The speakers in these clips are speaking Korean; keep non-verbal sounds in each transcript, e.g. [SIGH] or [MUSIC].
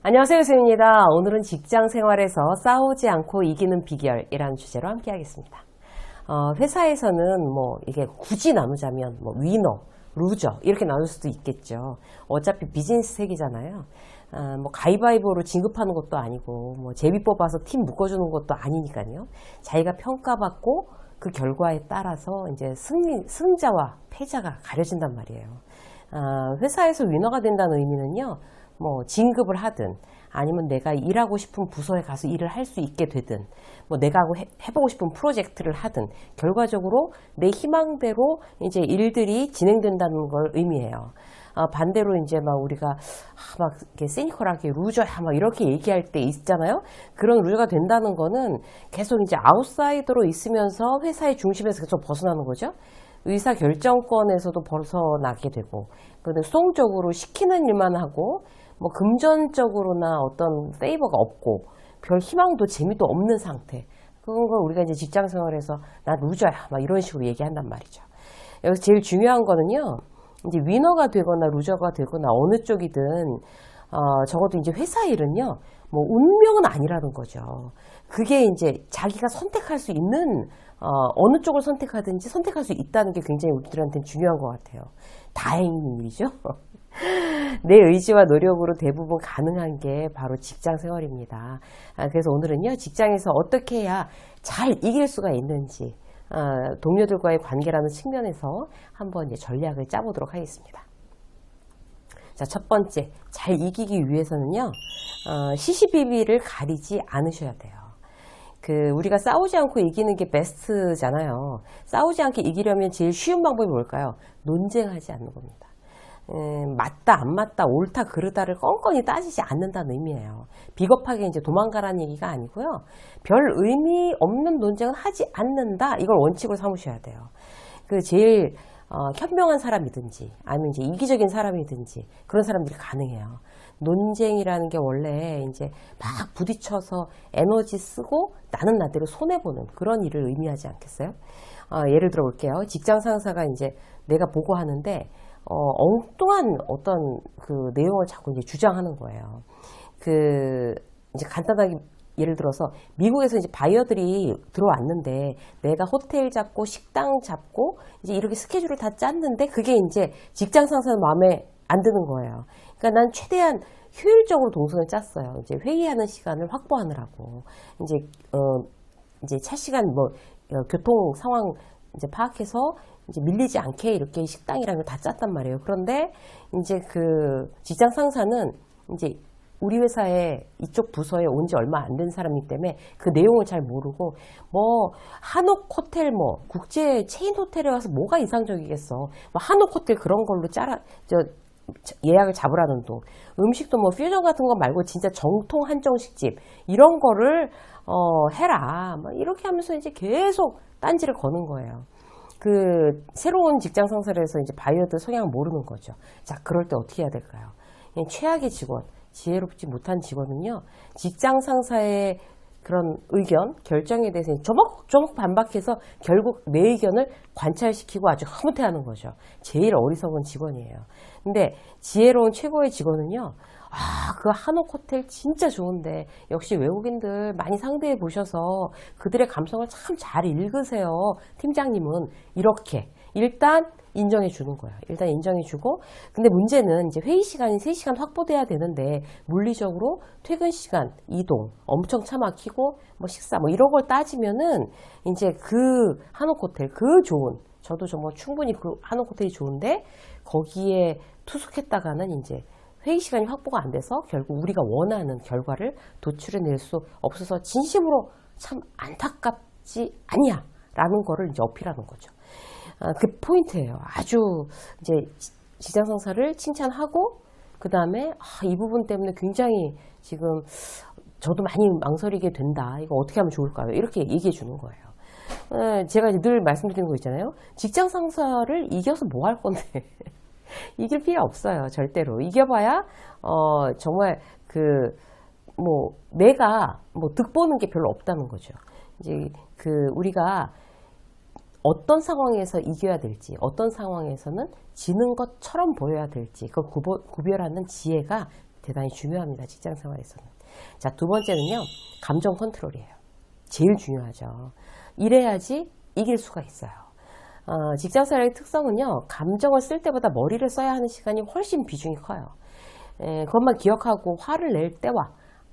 안녕하세요, 유수입니다. 오늘은 직장 생활에서 싸우지 않고 이기는 비결이라는 주제로 함께 하겠습니다. 어, 회사에서는 뭐 이게 굳이 나누자면 뭐 위너, 루저 이렇게 나눌 수도 있겠죠. 어차피 비즈니스 세계잖아요. 아, 뭐 가위바위보로 진급하는 것도 아니고 뭐 제비 뽑아서 팀 묶어주는 것도 아니니까요. 자기가 평가받고 그 결과에 따라서 이제 승리, 승자와 패자가 가려진단 말이에요. 아, 회사에서 위너가 된다는 의미는요. 뭐 진급을 하든 아니면 내가 일하고 싶은 부서에 가서 일을 할 수 있게 되든 뭐 내가 하고 해, 해보고 싶은 프로젝트를 하든 결과적으로 내 희망대로 이제 일들이 진행된다는 걸 의미해요. 아, 반대로 이제 막 우리가 아, 막 이렇게 세니컬하게 루저야 막 이렇게 얘기할 때 있잖아요. 그런 루저가 된다는 거는 계속 이제 아웃사이더로 있으면서 회사의 중심에서 계속 벗어나는 거죠. 의사 결정권에서도 벗어나게 되고, 근데 수동적으로 시키는 일만 하고, 뭐 금전적으로나 어떤 페이버가 없고, 별 희망도 재미도 없는 상태. 그런 걸 우리가 이제 직장 생활에서 나 루저야 막 이런 식으로 얘기한단 말이죠. 여기서 제일 중요한 거는요. 이제 위너가 되거나 루저가 되거나 어느 쪽이든 어, 적어도 이제 회사 일은요. 뭐 운명은 아니라는 거죠. 그게 이제 자기가 선택할 수 있는 어, 어느 쪽을 선택하든지 선택할 수 있다는 게 굉장히 우리들한테는 중요한 것 같아요. 다행인 일이죠. [LAUGHS] 내 의지와 노력으로 대부분 가능한 게 바로 직장 생활입니다. 아, 그래서 오늘은요, 직장에서 어떻게 해야 잘 이길 수가 있는지, 아, 동료들과의 관계라는 측면에서 한번 전략을 짜보도록 하겠습니다. 자, 첫 번째, 잘 이기기 위해서는요, 어, 시시비비를 가리지 않으셔야 돼요. 그, 우리가 싸우지 않고 이기는 게 베스트잖아요. 싸우지 않게 이기려면 제일 쉬운 방법이 뭘까요? 논쟁하지 않는 겁니다. 음, 맞다, 안 맞다, 옳다, 그르다를 껌껌이 따지지 않는다는 의미예요. 비겁하게 이제 도망가라는 얘기가 아니고요. 별 의미 없는 논쟁은 하지 않는다. 이걸 원칙으로 삼으셔야 돼요. 그 제일 어, 현명한 사람이든지 아니면 이제 이기적인 사람이든지 그런 사람들이 가능해요. 논쟁이라는 게 원래 이제 막 부딪혀서 에너지 쓰고 나는 나대로 손해보는 그런 일을 의미하지 않겠어요? 어, 예를 들어 볼게요. 직장 상사가 이제 내가 보고하는데 어, 엉뚱한 어떤 그 내용을 자꾸 이제 주장하는 거예요. 그 이제 간단하게 예를 들어서 미국에서 이제 바이어들이 들어왔는데 내가 호텔 잡고 식당 잡고 이제 이렇게 스케줄을 다 짰는데 그게 이제 직장 상사는 마음에 안 드는 거예요. 그러니까 난 최대한 효율적으로 동선을 짰어요. 이제 회의하는 시간을 확보하느라고 이제 어 이제 차 시간 뭐 어, 교통 상황 이제 파악해서 이제 밀리지 않게 이렇게 식당이랑 다 짰단 말이에요. 그런데 이제 그 직장 상사는 이제 우리 회사에 이쪽 부서에 온 지 얼마 안 된 사람이기 때문에 그 내용을 잘 모르고 뭐 한옥 호텔 뭐 국제 체인 호텔에 와서 뭐가 이상적이겠어. 뭐 한옥 호텔 그런 걸로 짜라 저 예약을 잡으라는 동 음식도 뭐 퓨전 같은 거 말고 진짜 정통 한정식집 이런 거를 어 해라. 뭐 이렇게 하면서 이제 계속 딴지를 거는 거예요. 그 새로운 직장 상사를 해서 이제 바이어들 성향을 모르는 거죠. 자, 그럴 때 어떻게 해야 될까요? 최악의 직원, 지혜롭지 못한 직원은요, 직장 상사의 그런 의견, 결정에 대해서 조목조목 반박해서 결국 내 의견을 관찰시키고 아주 흐뭇해하는 거죠. 제일 어리석은 직원이에요. 근데 지혜로운 최고의 직원은요, 아, 그 한옥 호텔 진짜 좋은데 역시 외국인들 많이 상대해 보셔서 그들의 감성을 참 잘 읽으세요. 팀장님은 이렇게 일단 인정해 주는 거예요. 일단 인정해 주고 근데 문제는 이제 회의 시간이 3시간 확보돼야 되는데 물리적으로 퇴근 시간, 이동 엄청 차 막히고 뭐 식사 뭐 이런 걸 따지면은 이제 그 한옥 호텔 그 좋은 저도 정말 충분히 그 한옥 호텔이 좋은데 거기에 투숙했다가는 이제 회의 시간이 확보가 안 돼서 결국 우리가 원하는 결과를 도출해낼 수 없어서 진심으로 참 안타깝지 않냐 라는 거를 이제 어필하는 거죠. 아, 그 포인트예요. 아주 이제 직장 상사를 칭찬하고 그 다음에 아, 이 부분 때문에 굉장히 지금 저도 많이 망설이게 된다. 이거 어떻게 하면 좋을까요? 이렇게 얘기해 주는 거예요. 에, 제가 늘 말씀드리는 거 있잖아요. 직장 상사를 이겨서 뭐 할 건데. [LAUGHS] 이길 필요 없어요. 절대로. 이겨봐야, 어, 정말 그, 뭐, 내가 뭐 득 보는 게 별로 없다는 거죠. 이제 그, 우리가 어떤 상황에서 이겨야 될지, 어떤 상황에서는 지는 것처럼 보여야 될지, 그걸 구별하는 지혜가 대단히 중요합니다. 직장 생활에서는. 자, 두 번째는요. 감정 컨트롤이에요. 제일 중요하죠. 이래야지 이길 수가 있어요. 어, 직장 생활의 특성은요. 감정을 쓸 때보다 머리를 써야 하는 시간이 훨씬 비중이 커요. 에, 그것만 기억하고 화를 낼 때와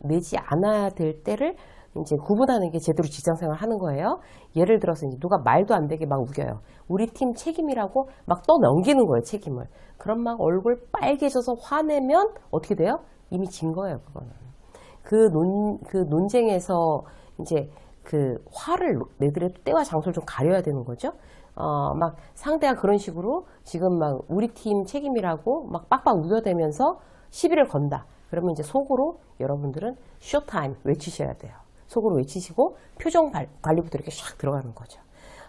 내지 않아야 될 때를 이제 구분하는 게 제대로 직장 생활 하는 거예요. 예를 들어서 이제 누가 말도 안 되게 막 우겨요. 우리 팀 책임이라고 막 떠넘기는 거예요, 책임을. 그럼 막 얼굴 빨개져서 화내면 어떻게 돼요? 이미 진 거예요, 그거는. 그 논, 그 논쟁에서 이제 그 화를 내더라도 때와 장소를 좀 가려야 되는 거죠. 어, 막 상대가 그런 식으로 지금 막 우리 팀 책임이라고 막 빡빡 우겨대면서 시비를 건다. 그러면 이제 속으로 여러분들은 쇼타임 외치셔야 돼요. 속으로 외치시고 표정 발- 관리부터 이렇게 샥 들어가는 거죠.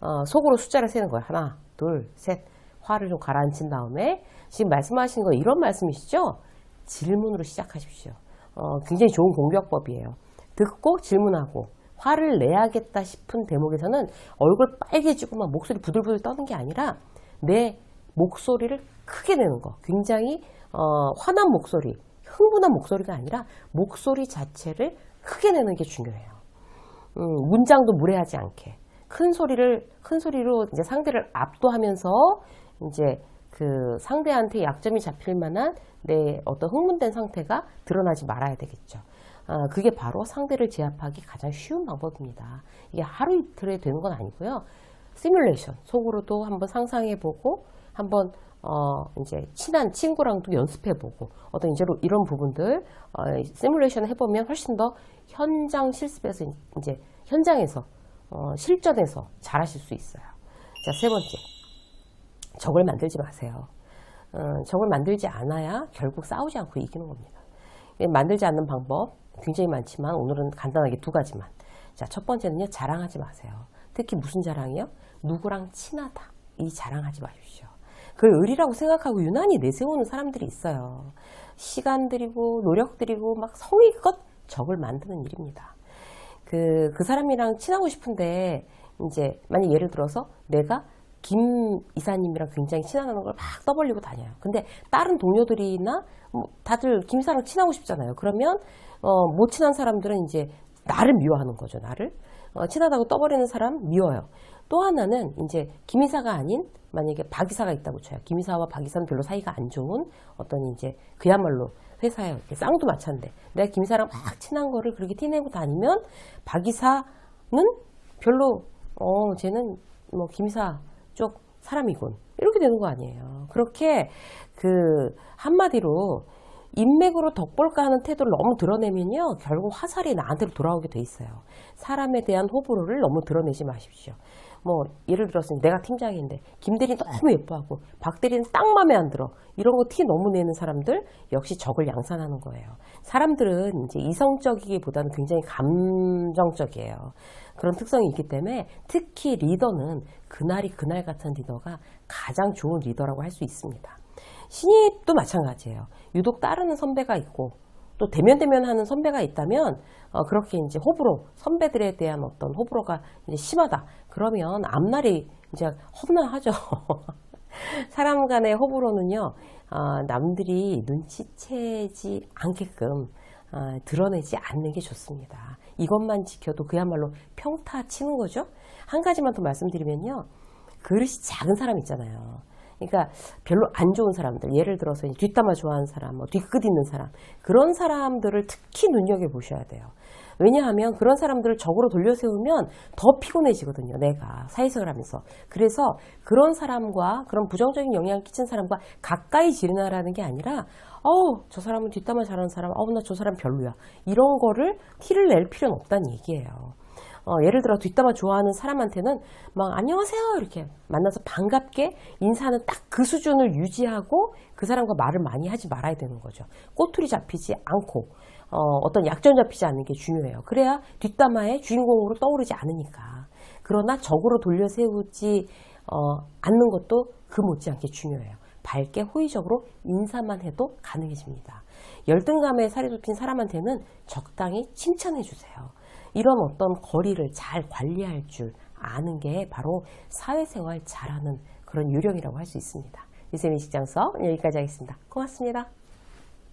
어, 속으로 숫자를 세는 거예요. 하나, 둘, 셋. 화를 좀 가라앉힌 다음에 지금 말씀하신 거 이런 말씀이시죠? 질문으로 시작하십시오. 어, 굉장히 좋은 공격법이에요. 듣고 질문하고 화를 내야겠다 싶은 대목에서는 얼굴 빨개지고 막 목소리 부들부들 떠는 게 아니라 내 목소리를 크게 내는 거. 굉장히 어, 화난 목소리, 흥분한 목소리가 아니라 목소리 자체를 크게 내는 게 중요해요. 음, 문장도 무례하지 않게 큰 소리를 큰 소리로 이제 상대를 압도하면서 이제 그 상대한테 약점이 잡힐 만한 내 어떤 흥분된 상태가 드러나지 말아야 되겠죠. 아, 그게 바로 상대를 제압하기 가장 쉬운 방법입니다. 이게 하루 이틀에 되는 건 아니고요. 시뮬레이션 속으로도 한번 상상해보고 한번 어 이제 친한 친구랑도 연습해보고 어떤 이제 이런 부분들 어, 시뮬레이션 해보면 훨씬 더 현장 실습에서 이제 현장에서 어, 실전에서 잘하실 수 있어요. 자 세 번째 적을 만들지 마세요. 어, 적을 만들지 않아야 결국 싸우지 않고 이기는 겁니다. 예, 만들지 않는 방법 굉장히 많지만 오늘은 간단하게 두 가지만. 자, 첫 번째는요, 자랑하지 마세요. 특히 무슨 자랑이요? 누구랑 친하다. 이 자랑하지 마십시오. 그걸 의리라고 생각하고 유난히 내세우는 사람들이 있어요. 시간 들이고, 노력 들이고, 막 성의껏 적을 만드는 일입니다. 그, 그 사람이랑 친하고 싶은데, 이제, 만약 예를 들어서 내가 김 이사님이랑 굉장히 친하다는 걸 막 떠벌리고 다녀요. 근데 다른 동료들이나 뭐 다들 김 이사랑 친하고 싶잖아요. 그러면 어, 못 친한 사람들은 이제 나를 미워하는 거죠. 나를 어, 친하다고 떠버리는 사람 미워요. 또 하나는 이제 김 이사가 아닌 만약에 박 이사가 있다고 쳐요. 김 이사와 박 이사는 별로 사이가 안 좋은 어떤 이제 그야말로 회사에 쌍도 마찬데 내가 김 이사랑 막 친한 거를 그렇게 티내고 다니면 박 이사는 별로 어 쟤는 뭐 김이사 쪽 사람이군. 이렇게 되는 거 아니에요. 그렇게 그 한마디로 인맥으로 덕볼까 하는 태도를 너무 드러내면요. 결국 화살이 나한테로 돌아오게 돼 있어요. 사람에 대한 호불호를 너무 드러내지 마십시오. 뭐 예를 들어서 내가 팀장인데 김대리 너무 예뻐하고 박대리는 딱 마음에 안 들어 이런 거 티 너무 내는 사람들 역시 적을 양산하는 거예요. 사람들은 이제 이성적이기보다는 굉장히 감정적이에요. 그런 특성이 있기 때문에 특히 리더는 그날이 그날 같은 리더가 가장 좋은 리더라고 할 수 있습니다. 신입도 마찬가지예요. 유독 따르는 선배가 있고 또 대면 대면 하는 선배가 있다면 어, 그렇게 이제 호불호 선배들에 대한 어떤 호불호가 이제 심하다. 그러면 앞날이 이제 험난하죠. [LAUGHS] 사람 간의 호불호는요 어, 남들이 눈치채지 않게끔 어, 드러내지 않는 게 좋습니다. 이것만 지켜도 그야말로 평타 치는 거죠. 한 가지만 더 말씀드리면요. 그릇이 작은 사람 있잖아요. 그러니까 별로 안 좋은 사람들, 예를 들어서 뒷담화 좋아하는 사람, 뭐 뒤끝 있는 사람, 그런 사람들을 특히 눈여겨 보셔야 돼요. 왜냐하면 그런 사람들을 적으로 돌려세우면 더 피곤해지거든요, 내가. 사회생활 하면서. 그래서 그런 사람과, 그런 부정적인 영향을 끼친 사람과 가까이 지내라는 게 아니라, 어우, 저 사람은 뒷담화 잘하는 사람, 어우, 나 저 사람 별로야. 이런 거를 티를 낼 필요는 없다는 얘기예요. 어, 예를 들어 뒷담화 좋아하는 사람한테는 막 안녕하세요 이렇게 만나서 반갑게 인사는 딱 그 수준을 유지하고 그 사람과 말을 많이 하지 말아야 되는 거죠. 꼬투리 잡히지 않고 어, 떤 약점 잡히지 않는 게 중요해요. 그래야 뒷담화의 주인공으로 떠오르지 않으니까. 그러나 적으로 돌려 세우지 어, 않는 것도 그 못지않게 중요해요. 밝게 호의적으로 인사만 해도 가능해집니다. 열등감에 살이 돋친 사람한테는 적당히 칭찬해 주세요. 이런 어떤 거리를 잘 관리할 줄 아는 게 바로 사회생활 잘하는 그런 요령이라고 할 수 있습니다. 유세민 직장서 여기까지 하겠습니다. 고맙습니다.